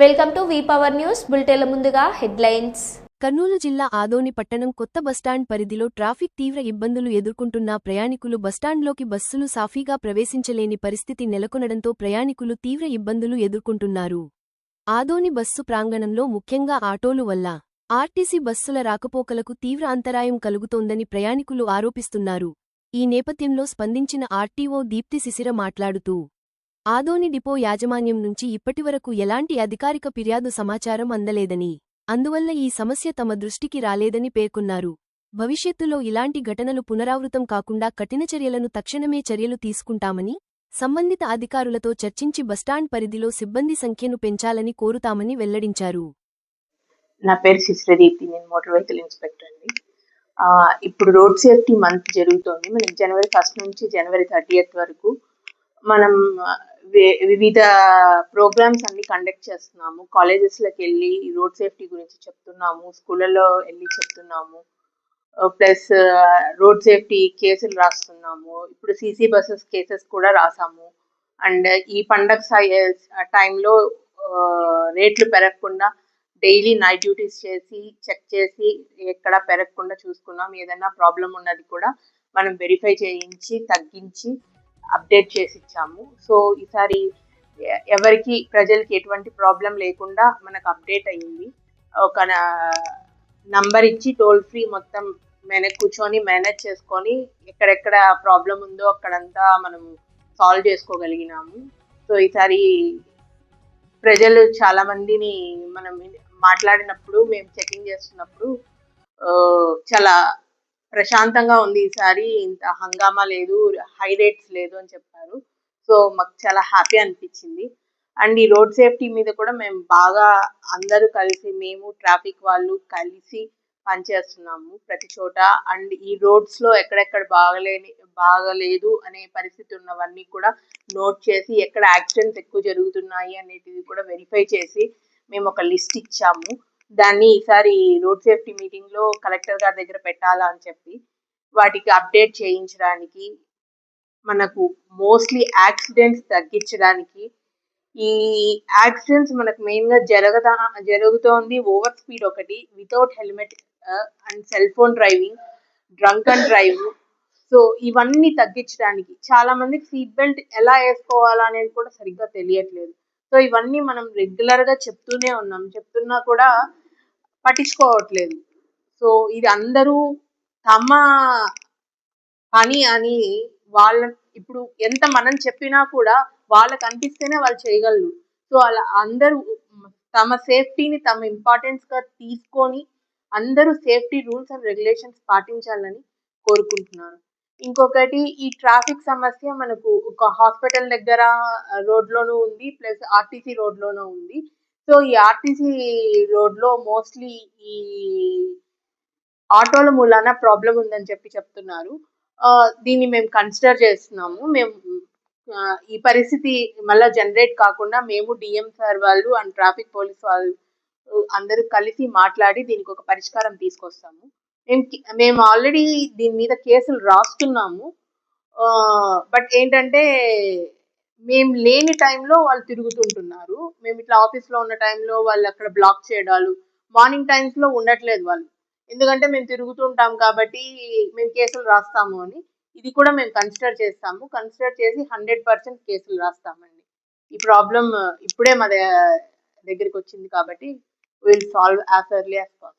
Welcome to V power news బులెటిన్ల ముందుగా headlines. Kurnool జిల్లా ఆదోని పట్టణం కొత్త బస్టాండ్ పరిధిలో ట్రాఫిక్ తీవ్ర ఇబ్బందులు ఎదుర్కొంటున్న ప్రయాణికులు బస్టాండ్లోకి బస్సులు సాఫీగా ప్రవేశించలేని పరిస్థితి నెలకొనడంతో ప్రయాణికులు తీవ్ర ఇబ్బందులు ఎదుర్కొంటున్నారు. ఆదోని బస్సు ప్రాంగణంలో ముఖ్యంగా ఆటోలు వల్ల ఆర్టీసీ బస్సుల రాకపోకలకు తీవ్ర అంతరాయం కలుగుతోందని ప్రయాణికులు ఆరోపిస్తున్నారు. ఈ నేపథ్యంలో స్పందించిన ఆర్టీఓ దీప్తి శిశిర మాట్లాడుతూ ఆదోని డిపో యాజమాన్యం నుంచి ఇప్పటివరకు ఎలాంటి అధికారిక ఫిర్యాదు సమాచారం అందలేదని అందువల్ల ఈ సమస్య తమ దృష్టికి రాలేదని పేర్కొన్నారు. భవిష్యత్తులో ఇలాంటి ఘటనలు పునరావృతం కాకుండా కఠిన చర్యలను తక్షణమే చర్యలు తీసుకుంటామని సంబంధిత అధికారులతో చర్చించి బస్టాండ్ పరిధిలో సిబ్బంది సంఖ్యను పెంచాలని కోరుతామని వెల్లడించారు. నా పేరు శిశ్రదీప్తి నేను మోటార్ వెహికల్ ఇన్స్పెక్టర్ అండి. ఇప్పుడు రోడ్ సేఫ్టీ మంత్ జరుగుతోంది. మనం జనవరి ఫస్ట్ నుంచి జనవరి థర్టీయత్ వరకు మనం వివిధ ప్రోగ్రామ్స్ అన్ని కండక్ట్ చేస్తున్నాము. కాలేజెస్లోకి వెళ్ళి రోడ్ సేఫ్టీ గురించి చెప్తున్నాము. స్కూళ్ళలో వెళ్ళి చెప్తున్నాము. ప్లస్ రోడ్ సేఫ్టీ కేసులు రాస్తున్నాము. ఇప్పుడు సీసీ బస్సెస్ కేసెస్ కూడా రాసాము. అండ్ ఈ పండగ టైంలో రేట్లు పెరగకుండా డైలీ నైట్ డ్యూటీస్ చేసి చెక్ చేసి ఎక్కడ పెరగకుండా చూసుకున్నాం. ఏదైనా ప్రాబ్లం ఉన్నది కూడా మనం వెరిఫై చేయించి తగ్గించి అప్డేట్ చేసి ఇచ్చాము సో ఈసారి ఎవరికి ప్రజలకి ఎటువంటి ప్రాబ్లం లేకుండా మనకు అప్డేట్ అయ్యింది ఒక నంబర్ ఇచ్చి టోల్ ఫ్రీ మొత్తం మేనేజ్ కూర్చొని మేనేజ్ చేసుకొని ఎక్కడెక్కడ ప్రాబ్లం ఉందో అక్కడంతా మనం సాల్వ్ చేసుకోగలిగినాము. సో ఈసారి ప్రజలు చాలా మందిని మనం మాట్లాడినప్పుడు మేము చెకింగ్ చేస్తున్నప్పుడు చాలా ప్రశాంతంగా ఉంది ఈసారి ఇంత హంగామా లేదు హై రేట్స్ లేదు అని చెప్పారు. సో మాకు చాలా హ్యాపీ అనిపించింది. అండ్ ఈ రోడ్ సేఫ్టీ మీద కూడా మేము బాగా అందరూ కలిసి మేము ట్రాఫిక్ వాళ్ళు కలిసి పనిచేస్తున్నాము ప్రతి చోట. అండ్ ఈ రోడ్స్లో ఎక్కడెక్కడ బాగలేని బాగలేదు అనే పరిస్థితి ఉన్నవన్నీ కూడా నోట్ చేసి ఎక్కడ యాక్సిడెంట్స్ ఎక్కువ జరుగుతున్నాయి అనేటివి కూడా వెరిఫై చేసి మేము ఒక లిస్ట్ ఇచ్చాము. దాన్ని ఈసారి రోడ్ సేఫ్టీ మీటింగ్లో కలెక్టర్ గారి దగ్గర పెట్టాలా అని చెప్పి వాటికి అప్డేట్ చేయించడానికి మనకు మోస్ట్లీ యాక్సిడెంట్స్ తగ్గించడానికి ఈ యాక్సిడెంట్స్ మనకు మెయిన్గా జరగదా జరుగుతోంది ఓవర్ స్పీడ్ ఒకటి without helmet and cell phone driving drunk and drive so ఇవన్నీ తగ్గించడానికి చాలా మందికి సీట్ బెల్ట్ ఎలా వేసుకోవాలా అనేది కూడా సరిగ్గా తెలియట్లేదు. సో ఇవన్నీ మనం రెగ్యులర్గా చెప్తూనే ఉన్నాం. చెప్తున్నా కూడా పట్టించుకోవట్లేదు. సో ఇది అందరూ తమ పని అని వాళ్ళ ఇప్పుడు ఎంత మనం చెప్పినా కూడా వాళ్ళకి అనిపిస్తేనే వాళ్ళు చేయగలరు. సో అలా అందరూ తమ సేఫ్టీని తమ ఇంపార్టెన్స్గా తీసుకొని అందరూ సేఫ్టీ రూల్స్ అండ్ రెగ్యులేషన్స్ పాటించాలని కోరుకుంటున్నాను. ఇంకొకటి ఈ ట్రాఫిక్ సమస్య మనకు ఒక హాస్పిటల్ దగ్గర రోడ్లోనూ ఉంది ప్లస్ ఆర్టీసీ రోడ్ లోనూ ఉంది. సో ఈ ఆర్టీసీ రోడ్లో మోస్ట్లీ ఈ ఆటోల మూలాన ప్రాబ్లం ఉందని చెప్పి చెప్తున్నారు. దీన్ని మేము కన్సిడర్ చేస్తున్నాము. మేము ఈ పరిస్థితి మళ్ళీ జనరేట్ కాకుండా మేము డిఎం సార్ వాళ్ళు అండ్ ట్రాఫిక్ పోలీస్ వాళ్ళు అందరూ కలిసి మాట్లాడి దీనికి ఒక పరిష్కారం తీసుకొస్తాము. మేము మేము ఆల్రెడీ దీని మీద కేసులు రాస్తున్నాము. బట్ ఏంటంటే మేము లేని టైంలో వాళ్ళు తిరుగుతుంటున్నారు. మేము ఇట్లా ఆఫీస్లో ఉన్న టైంలో వాళ్ళు అక్కడ బ్లాక్ చేయడాలు మార్నింగ్ టైమ్స్లో ఉండట్లేదు వాళ్ళు. ఎందుకంటే మేము తిరుగుతుంటాం కాబట్టి మేము కేసులు రాస్తాము అని. ఇది కూడా మేము కన్సిడర్ చేస్తాము. కన్సిడర్ చేసి హండ్రెడ్ పర్సెంట్ కేసులు రాస్తామండి. ఈ ప్రాబ్లం ఇప్పుడే మా దగ్గరికి వచ్చింది కాబట్టి will solve as early as possible